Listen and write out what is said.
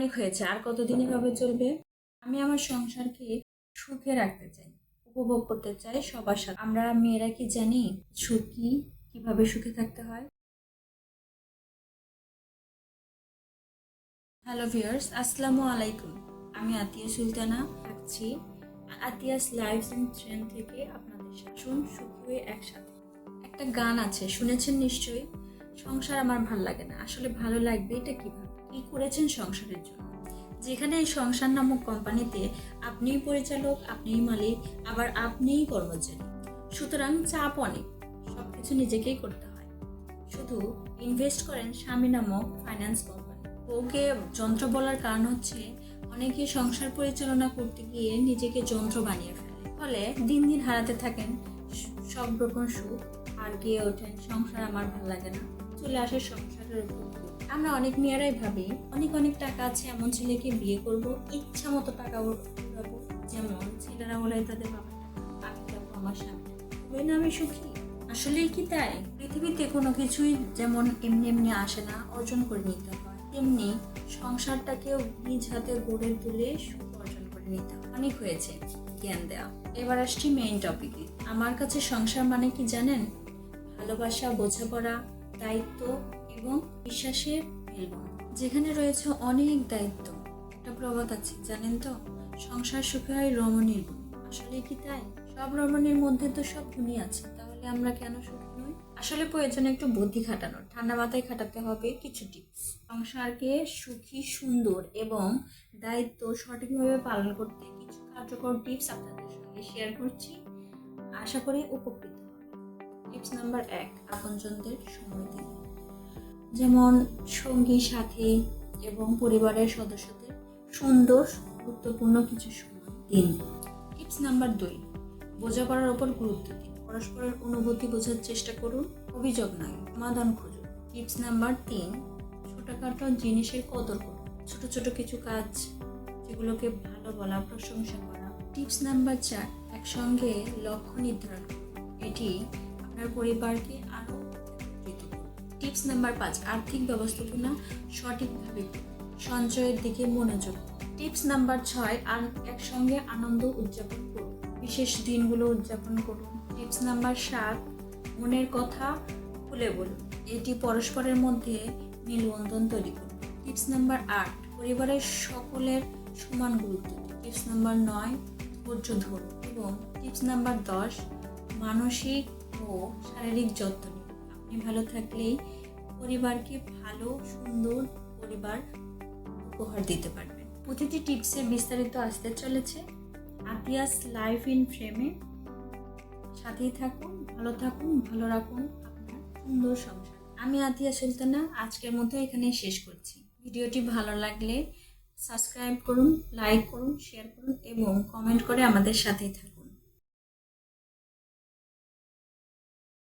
অনেক হয়েছে। আর কতদিন এভাবে চলবে? আমি আমার সংসারকে সুখে রাখতে চাই, উপভোগ করতে চাই সবার সাথে। আমরা মেয়েরা কি জানি সুখী? কীভাবে সুখে থাকতে হয়? হ্যালো ভিউয়ার্স আসসালামু আলাইকুম। আমি আতিয়া সুলতানা, থাকছি আতিয়াস লাইফ ইন ট্রেন থেকে আপনাদের শুন সুখী হয়ে একসাথে। একটা গান আছে, শুনেছেন নিশ্চয়ই? সংসার আমার ভালো লাগে না। আসলে ভালো লাগবে এটা কীভাবে? কি করেছেন সংসারের জন্য? যেখানে এই সংসার নামক কোম্পানিতে আপনিই পরিচালক, আপনিই মালিক, আবার আপনিই কর্মচারী। সুতরাং চাপ অনেক, সবকিছু নিজেকেই করতে হয়। শুধু ইনভেস্ট করেন স্বামী নামক ফাইন্যান্স কোম্পানি বউকে যন্ত্র বলার কারণ হচ্ছে অনেকে সংসার পরিচালনা করতে গিয়ে নিজেকে যন্ত্র বানিয়ে ফেলে। ফলে দিন দিন হারাতে থাকেন, সব রকম সুখ, আর গিয়ে ওঠেন, সংসার আমার ভালো লাগে না। চলে আসে সংসারের উপর আমরা অনেক মেয়েরাই ভাবি, অনেক অনেক টাকা আছে, এমন ছেলেকে বিয়ে করব, ইচ্ছা মতো টাকা উড়াবো যেমন ছেলেরা ওরাই তাদের বাবা, আমি আমার সামনে। না, আমি সুখী। আসলেই কি তাই? পৃথিবীতে কোনো কিছুই যেমন এমনি এমনি আসে না, অর্জন করে নিতে হয়। তেমনি সংসারটাকেও নিজ হাতে গড়ে তুলে সুখ অর্জন করে নিতে হয়। অনেক হয়েছে, জ্ঞান দেওয়া এবার আসছি মেইন টপিকে আমার কাছে সংসার মানে কি জানেন? ভালোবাসা, বোঝাপড়া দায়িত্ব এবং বিশ্বাসের যেখানে রয়েছে অনেক দায়িত্ব। একটা প্রবাদ আছে, জানেন তো? সংসার সুখে হয় রমণীর আসলে কি তাই? সব রমণীর মধ্যে তো সব গুণই আছে। তাহলে আমরা কেন সুখী নই? আসলে প্রয়োজন একটু বুদ্ধি খাটানোর ঠান্ডা মাথায় খাটাতে হবে কিছু টিপস সংসারকে সুখী, সুন্দর এবং দায়িত্ব সঠিকভাবে পালন করতে কিছু কার্যকর টিপস আপনাদের সঙ্গে শেয়ার করছি। আশা করি উপকৃত টিপস নাম্বার এক, আপনজনদের সময় দিন। যেমন, সঙ্গী, সাথী এবং পরিবারের সদস্যদের সুন্দর, গুরুত্বপূর্ণ কিছু সময় দিন। টিপস নাম্বার দুই বোঝাপড়ার ওপর গুরুত্ব দিন। পরস্পরের অনুভূতি বোঝার চেষ্টা করুন, অভিযোগ নয়, সমাধান খুঁজুন। টিপস নাম্বার তিন, ছোটখাটো জিনিসের কদর করুন। ছোট ছোট কিছু কাজ, যেগুলোকে ভালো বলা, প্রশংসা করা। টিপস নাম্বার চার, একসঙ্গে লক্ষ্য নির্ধারণ এটি আপনার পরিবারকে আরও টিপস নাম্বার পাঁচ, আর্থিক ব্যবস্থাপনা সঠিকভাবে সঞ্চয়ের দিকে মনোযোগ টিপস নাম্বার ছয়, আর একসঙ্গে আনন্দ উদযাপন করুন, বিশেষ দিনগুলো উদযাপন করুন। টিপস নাম্বার সাত, মনের কথা খুলে বলুন, এটি পরস্পরের মধ্যে মেলবন্ধন তৈরি করুন টিপস নাম্বার আট, পরিবারের সকলের সমান গুরুত্ব টিপস নাম্বার নয়, ধৈর্য ধরুন এবং টিপস নাম্বার দশ, মানসিক ও শারীরিক যত্ন নিন। আপনি ভালো থাকলেই পরিবারকে ভালো, সুন্দর পরিবার উপহার দিতে পারবেন। প্রতিটি টিপসের বিস্তারিত আসতে চলেছে আতিয়াস লাইফ ইন ফ্রেমে। সাথেই থাকুন, ভালো থাকুন, ভালো রাখুন আপনার সুন্দর সংসার। আমি আতিয়া সুলতানা, আজকের মতো এখানে শেষ করছি। ভিডিওটি ভালো লাগলে সাবস্ক্রাইব করুন, লাইক করুন, শেয়ার করুন এবং কমেন্ট করে আমাদের সাথেই থাকুন।